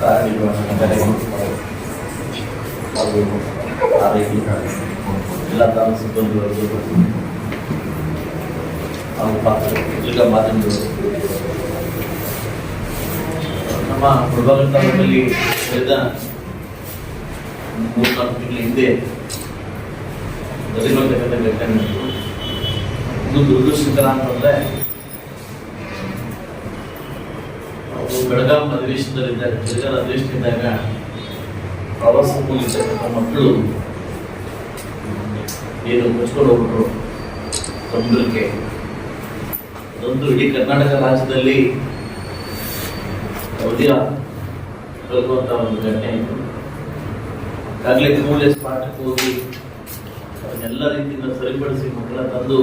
ಕಾರ್ಯನಿರ್ವಹಣೆ ಹಾಗೂ ಆರೈಕೆ ಎಲ್ಲ ತಾಲೂಕು ಸಿಬ್ಬಂದಿಗಳು ಹಾಗೂ ಪಾತ್ರ ಪತ್ರಿಕಾ ಮಾಧ್ಯಮಗಳು ನಮ್ಮ ಮುಳಬಾಗಿಲು ತಾಲೂಕಲ್ಲಿ ಕಳೆದ ಮೂರ್ನಾಲ್ಕು ತಿಂಗಳ ಹಿಂದೆ ಬದಿರುವಂತಕ್ಕಂಥ ಘಟನೆ ನಡೆಯಿತು. ಇದು ದುರದೃಷ್ಟಕರ ಅಂತಂದ್ರೆ ಅವರು ಬೆಳಗಾಂ ಅಧಿವೇಶನದಲ್ಲಿದ್ದಾಗ ಬೆಳಗಾಂ ಅಧಿವೇಶನದಾಗ ಪ್ರವಾಸ ಹೋಗಿರ್ತಕ್ಕಂಥ ಮಕ್ಕಳು ಏನು ಮುಚ್ಕೊಂಡು ಹೋಗ್ಬಿಟ್ರು ಸಮುದ್ರಕ್ಕೆ ಅದೊಂದು ಇಡೀ ಕರ್ನಾಟಕ ರಾಜ್ಯದಲ್ಲಿ ಅವಧಿಯ ಕಲ್ಕುವಂಥ ಒಂದು ಘಟನೆ ಇತ್ತು ಈಗಾಗಲೇ ಕೂಡಲೇ ಸ್ಪಾಟಕ್ಕೆ ಹೋಗಿ ಅದನ್ನೆಲ್ಲ ರೀತಿಯಿಂದ ಸರಿಪಡಿಸಿ ಮಕ್ಕಳ ತಂದು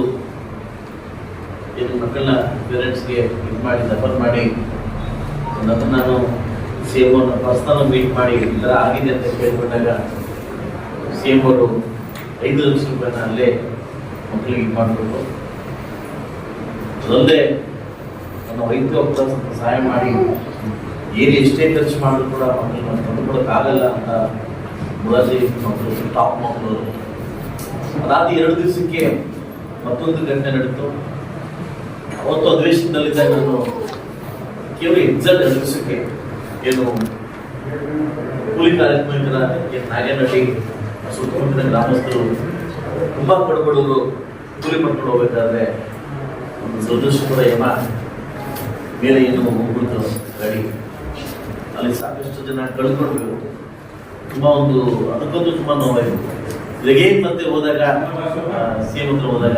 ಏನು ಮಕ್ಕಳನ್ನ ಪೇರೆಂಟ್ಸ್ಗೆ ಇದು ಮಾಡಿ ದಫರ್ ಮಾಡಿ ನಂತರ ನಾನು ಸಿ ಎಂ ಅವ್ರನ್ನ ಪರ್ಸನಲ್ ಮೀಟ್ ಮಾಡಿ, ಈ ಥರ ಆಗಿದೆ ಅಂತ ಕೇಳ್ಕೊಂಡಾಗ ಸಿ ಎಂ ಅವರು ಐದು ಲಕ್ಷ ರೂಪಾಯಿನ ಅಲ್ಲೇ ಮಕ್ಕಳಿಗೆ ಇದು ಮಾಡಿಬಿಟ್ಟು ಅದಲ್ಲದೆ ನನ್ನ ವೈದ್ಯ ಸ್ವಲ್ಪ ಸಹಾಯ ಮಾಡಿ, ಏನು ಎಷ್ಟೇ ಖರ್ಚು ಮಾಡಿದ್ರು ಕೂಡ ಮಕ್ಕಳನ್ನ ತಂದುಕೊಡೋಕ್ಕಾಗಲ್ಲ ಅಂತ ಮುರಾಜಿ ಮಕ್ಕಳು ಟಾಪ್ ಮಕ್ಕಳು ಅದಾದ ಎರಡು ದಿವಸಕ್ಕೆ ಮತ್ತೊಂದು ಘಟನೆ ನಡೀತು. ಅವತ್ತು ಅಧಿವೇಶನದಲ್ಲಿದ್ದಾಗ ನಾನು ಕೇವಲ ಎಕ್ಸಾಕ್ಟ್ ಎರಡು ದಿವಸಕ್ಕೆ ಏನು ಕೂಲಿ ಕಾರ್ಯಕ್ರಮಿಕರ ಏನು ನಾಗೇನಹಳ್ಳಿ ಸುತ್ತಮುತ್ತಲಿನ ಗ್ರಾಮಸ್ಥರು ತುಂಬಾ ಬಡಬಡವರು ಕೂಲಿ ಮಾಡ್ಕೊಂಡು ಹೋಗ್ಬೇಕಾದ್ರೆ ಒಂದು ದುರದೃಷ್ಟಕರ ಯಮ ಮೇಲೆ ಏನು ಹೋಗ್ಬಿಡ್ತು ಗಾಡಿ. ಅಲ್ಲಿ ಸಾಕಷ್ಟು ಜನ ಕಳ್ಕೊಂಡ್ರು. ತುಂಬಾ ಒಂದು ಅದಕ್ಕೊಂದು ತುಂಬಾ ನೋವಾಯಿತು ಇವಾಗೇನ್ ಮತ್ತೆ ಹೋದಾಗ ಸಿಎಂ ಹತ್ರ ಹೋದಾಗ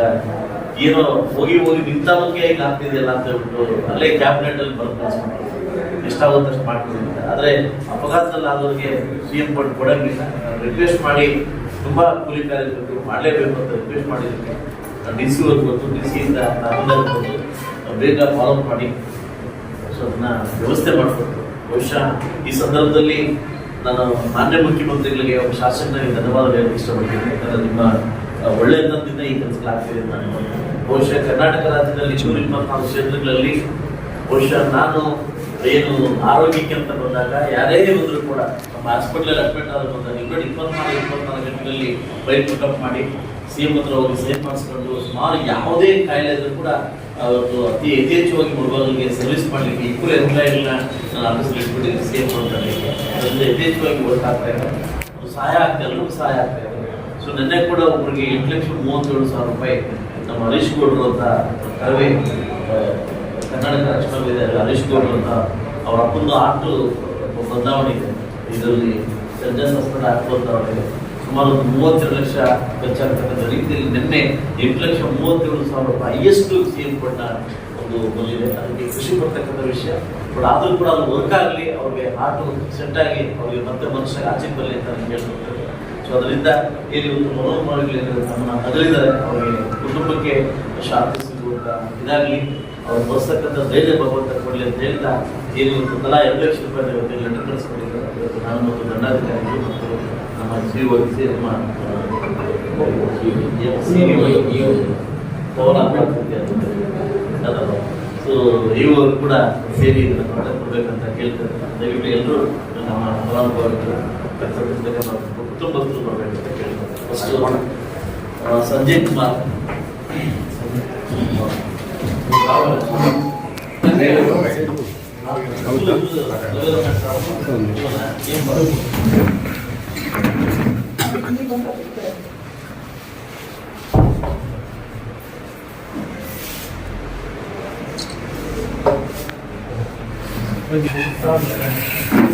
ಏನೋ ಹೋಗಿ ಹೋಗಿ ನಿಂತ ಬಗ್ಗೆ ಈಗ ಆಗ್ತಿದೆಯಲ್ಲ ಅಂತ ಹೇಳ್ಬಿಟ್ಟು ಅಲ್ಲೇ ಕ್ಯಾಬಿನೆಟ್ ಅಲ್ಲಿ ಬರೆದು ಇಷ್ಟ ಎಷ್ಟಾಗುತ್ತಷ್ಟು ಅಂತ. ಆದ್ರೆ ಅಪಘಾತದಲ್ಲಿ ಆದವ್ರಿಗೆ ಸಿಎಂ ಕೊಟ್ಟು ಕೊಡಂಗಿಲ್ಲ. ರಿಕ್ವೆಸ್ಟ್ ಮಾಡಿ ತುಂಬಾ ಕೂಲಿ ಕಾರ್ಯಕರ್ತರು ಮಾಡಲೇಬೇಕು ಅಂತ ರಿಕ್ವೆಸ್ಟ್ ಮಾಡಿದ್ದೀನಿ ಡಿ ಸಿ ಅವ್ರಿಗೆ ಗೊತ್ತು. ಡಿ ಸಿಯಿಂದ ಬೇಗ ಫಾಲೋ ಮಾಡಿ. ಸೊ ಅದನ್ನ ವ್ಯವಸ್ಥೆ ಮಾಡಿಕೊಟ್ಟು ಬಹುಶಃ ಈ ಸಂದರ್ಭದಲ್ಲಿ ನಾನು ಮಾನ್ಯ ಮುಖ್ಯಮಂತ್ರಿಗಳಿಗೆ ಒಬ್ಬ ಧನ್ಯವಾದ ಹೇಳಕ್ಕೆ ಇಷ್ಟಪಡ್ತೀನಿ. ಯಾಕಂದ್ರೆ ನಿಮ್ಮ ಆ, ಒಳ್ಳೆತನದಿಂದ ಈ ಅಂತ ನಾನು ಬಹುಶಃ ಕರ್ನಾಟಕ ರಾಜ್ಯದಲ್ಲಿ ನೂರ ಇಪ್ಪತ್ನಾಲ್ಕು ಕ್ಷೇತ್ರಗಳಲ್ಲಿ ಬಹುಶಃ ನಾನು ಏನು ಆರೋಗ್ಯಕ್ಕೆ ಅಂತ ಬಂದಾಗ ಯಾರೇ ಬಂದರೂ ಕೂಡ ನಮ್ಮ ಹಾಸ್ಪಿಟಲ್ ಅಡ್ಮಿಟ್ ಆದ್ರೆ ಬಂದಾಗ ಇನ್ನೂ ಇಪ್ಪತ್ನಾಲ್ಕು ಇಪ್ಪತ್ನಾಲ್ಕು ಗಂಟೆಗಳಲ್ಲಿ ಬೈಕ್ ಪಿಕಪ್ ಮಾಡಿ ಸಿ ಎಂ ಹತ್ರ ಹೋಗಿ ಸೇವ್ ಮಾಡಿಸ್ಕೊಂಡು ಸುಮಾರು ಯಾವುದೇ ಕಾಯಿಲೆ ಇದ್ರೂ ಕೂಡ ಅವತ್ತು ಅತಿ ಯಥೇಚ್ಛವಾಗಿ ಮುಳುಬಾಗಿಲಿಗೆ ಸರ್ವಿಸ್ ಮಾಡಲಿಕ್ಕೆ ಇಬ್ಬರು ಎಂಪ್ಲಾಯಿಗಳನ್ನ ನಾನು ಆಫೀಸಲ್ಲಿ ಇಟ್ಬಿಟ್ಟಿದ್ದೀನಿ ಸಿ ಎಂ ಅಂತಂದ್ರೆ ಅದರಿಂದ ಯಥೇಚ್ಛವಾಗಿ ವರ್ಕ್ ಆಗ್ತಾ ಸಹಾಯ ಆಗ್ತಾ ಸಹಾಯ ಆಗ್ತಾ ಸೊ ನಿನ್ನೆ ಕೂಡ ಒಬ್ಬರಿಗೆ ಎಂಟು ಲಕ್ಷ ಮೂವತ್ತೇಳು ಸಾವಿರ ರೂಪಾಯಿ ನಮ್ಮ ಹರೀಶ್ ಗೌಡ್ರು ಅಂತ ಕರವೇ ಕರ್ನಾಟಕ ಕರ್ನಾಟಕ ರಾಜ್ಯದಲ್ಲಿ ಹರೀಶ್ ಗೌಡ್ರು ಅಂತ ಅವರ ಅಪ್ಪಂದು ಆಟು ಬದಲಾವಣೆ ಇದೆ. ಇದರಲ್ಲಿ ಸರ್ಜನ್ ಹಾಸ್ಪಿಟಲ್ ಹಾಕುವಂತ ಅವರಿಗೆ ಸುಮಾರು ಒಂದು ಮೂವತ್ತೆರಡು ಲಕ್ಷ ಖರ್ಚಾಗ್ತಕ್ಕಂಥ ರೀತಿಯಲ್ಲಿ ನಿನ್ನೆ ಎಂಟು ಲಕ್ಷ ಮೂವತ್ತೇಳು ಸಾವಿರ ರೂಪಾಯಿ ಹೈಯೆಸ್ಟ್ ಸಿ ಎಂ ಒಂದು ಬಂದಿದೆ ಅದಕ್ಕೆ ಖುಷಿ ಪಡ್ತಕ್ಕಂಥ ವಿಷಯ. ಬಟ್ ಆದರೂ ಕೂಡ ಅದು ವರ್ಕ್ ಆಗಲಿ ಅವ್ರಿಗೆ ಹಾರ್ಟು ಸೆಟ್ ಆಗಿ ಅವ್ರಿಗೆ ಮತ್ತೆ ಮನುಷ್ಯ ಆಚೆ ಬರಲಿ ಅಂತ ನಾನು ಕೇಳ್ಕೊಳ್ತೇನೆ ಸೊ ಅದರಿಂದ ಇಲ್ಲಿ ಒಂದು ಮನೋಮಾಲಿಗಳು ನಮ್ಮನ್ನ ಅಗಲಿದ್ದಾರೆ ಅವರಿಗೆ ಕುಟುಂಬಕ್ಕೆ ಶಾಂತಿ ಸಿಗುವಂತ ಇದಾಗಲಿ ಅವ್ರು ಬರ್ತಕ್ಕಂಥ ಧೈರ್ಯ ಭಗವಂತ ಕೊಡಲಿ ಅಂತ ಹೇಳ್ತಾ ಏನು ಒಂದು ತಲಾ ಎರಡು ಲಕ್ಷ ರೂಪಾಯಿ ಇವತ್ತು ಲೆಟರ್ ಕಳಿಸ್ಕೊಂಡಿದ್ದಾರೆ ಇವತ್ತು ನಾನು ಮತ್ತು ದಂಡಾಧಿಕಾರಿಗಳು ಮತ್ತು ನಮ್ಮ ಸಿ ಸಿ ನಮ್ಮ ಸೊ ಇವರು ಕೂಡ ಸೇರಿ ಇದನ್ನು ಕೊಡಬೇಕಂತ ಕೇಳ್ತಾರೆ. ದಯವಿಟ್ಟು ಎಲ್ಲರೂ ನಮ್ಮ ಫಲಾನುಭವಿಗಳು ಕುಟುಂಬಸ್ಥರು ಮಾಡಬೇಕಂತ ಕೇಳ್ತಾರೆ. First Sanjay Kumar. Tabii. Tabii.